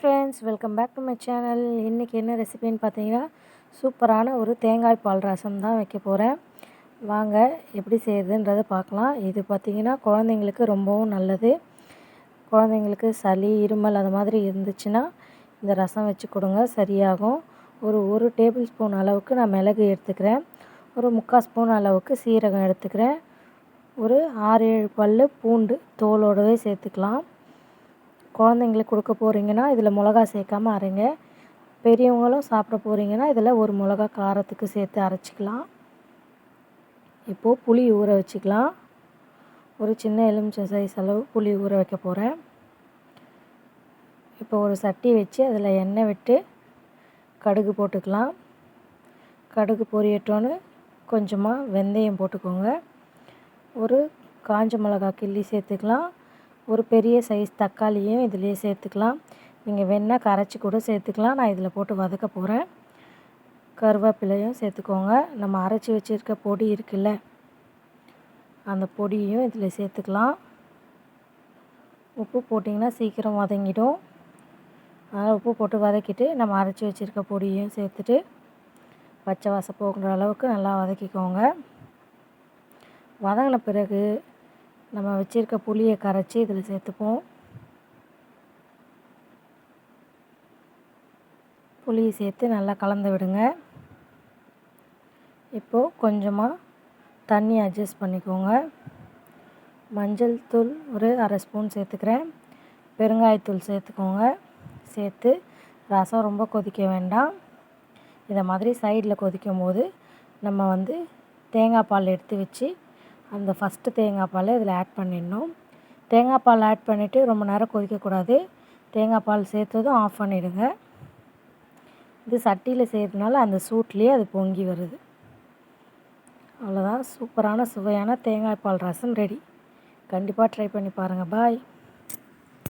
Friends welcome back to my channel இன்றைக்கி என்ன ரெசிபின்னு பார்த்தீங்கன்னா சூப்பரான ஒரு தேங்காய் பால் ரசம் தான் வைக்க போகிறேன் வாங்க எப்படி செய்யுதுன்றதை பார்க்கலாம். இது பார்த்திங்கன்னா குழந்தைங்களுக்கு ரொம்பவும் நல்லது. குழந்தைங்களுக்கு சளி இருமல் அது மாதிரி இருந்துச்சுன்னா இந்த ரசம் வச்சு கொடுங்க சரியாகும். ஒரு ஒரு டேபிள் ஸ்பூன் அளவுக்கு நான் மிளகு எடுத்துக்கிறேன். ஒரு முக்கால் ஸ்பூன் அளவுக்கு சீரகம் எடுத்துக்கிறேன். ஒரு ஆறு ஏழு பல் பூண்டு தோலோடவே சேர்த்துக்கலாம். குழந்தைங்களுக்கு கொடுக்க போகிறீங்கன்னா இதில் மிளகா சேர்க்காம அரைங்க. பெரியவங்களும் சாப்பிட போகிறீங்கன்னா இதில் ஒரு மிளகா காரத்துக்கு சேர்த்து அரைச்சிக்கலாம். இப்போது புளி ஊற வச்சுக்கலாம். ஒரு சின்ன எலுமிச்சை சைஸ் அளவு புளி ஊற வைக்க போகிறேன் இப்போ ஒரு சட்டி வச்சு அதில் எண்ணெய் விட்டு கடுகு போட்டுக்கலாம். கடுகு பொரியட்டோன்னு கொஞ்சமாக வெந்தயம் போட்டுக்கோங்க. ஒரு காஞ்ச மிளகா கிள்ளி சேர்த்துக்கலாம். ஒரு பெரிய சைஸ் தக்காளியும் இதிலே சேர்த்துக்கலாம். நீங்கள் வெண்ணெய் கரைச்சி கூட சேர்த்துக்கலாம். நான் இதில் போட்டு வதக்க போகிறேன் கருவேப்பிலையும் சேர்த்துக்கோங்க. நம்ம அரைச்சி வச்சுருக்க பொடி இருக்குல்ல அந்த பொடியும் இதில் சேர்த்துக்கலாம். உப்பு போட்டிங்கன்னா சீக்கிரம் வதங்கிடும். அதனால் உப்பு போட்டு வதக்கிட்டு நம்ம அரைச்சி வச்சுருக்க பொடியும் சேர்த்துட்டு பச்சை வாசம் போகிற அளவுக்கு நல்லா வதக்கிக்கோங்க. வதங்கின பிறகு நம்ம வச்சுருக்க புளியை கரைச்சி இதில் சேர்த்துப்போம். புளியை சேர்த்து நல்லா கலந்து விடுங்க. இப்போது கொஞ்சமாக தண்ணி அட்ஜஸ்ட் பண்ணிக்கோங்க. மஞ்சள் தூள் ஒரு அரை ஸ்பூன் சேர்த்துக்கிறேன். பெருங்காயத்தூள் சேர்த்துக்கோங்க. சேர்த்து ரசம் ரொம்ப கொதிக்க வேண்டாம். இதை மாதிரி சைடில் கொதிக்கும் போது நம்ம வந்து தேங்காய் பால் எடுத்து வச்சு அந்த ஃபஸ்ட்டு தேங்காய் பாலை இதில் ஆட் பண்ணிடணும். தேங்காய் பால் ஆட் பண்ணிவிட்டு ரொம்ப நேரம் கொதிக்கக்கூடாது. தேங்காய் பால் சேர்த்ததும் ஆஃப் பண்ணிவிடுங்க இது சட்டியில் செய்கிறதுனால அந்த சூட்லேயே அது பொங்கி வருது. அவ்வளோதான் சூப்பரான சுவையான தேங்காய் பால் ரசம் ரெடி கண்டிப்பாக ட்ரை பண்ணி பாருங்கள் பாய்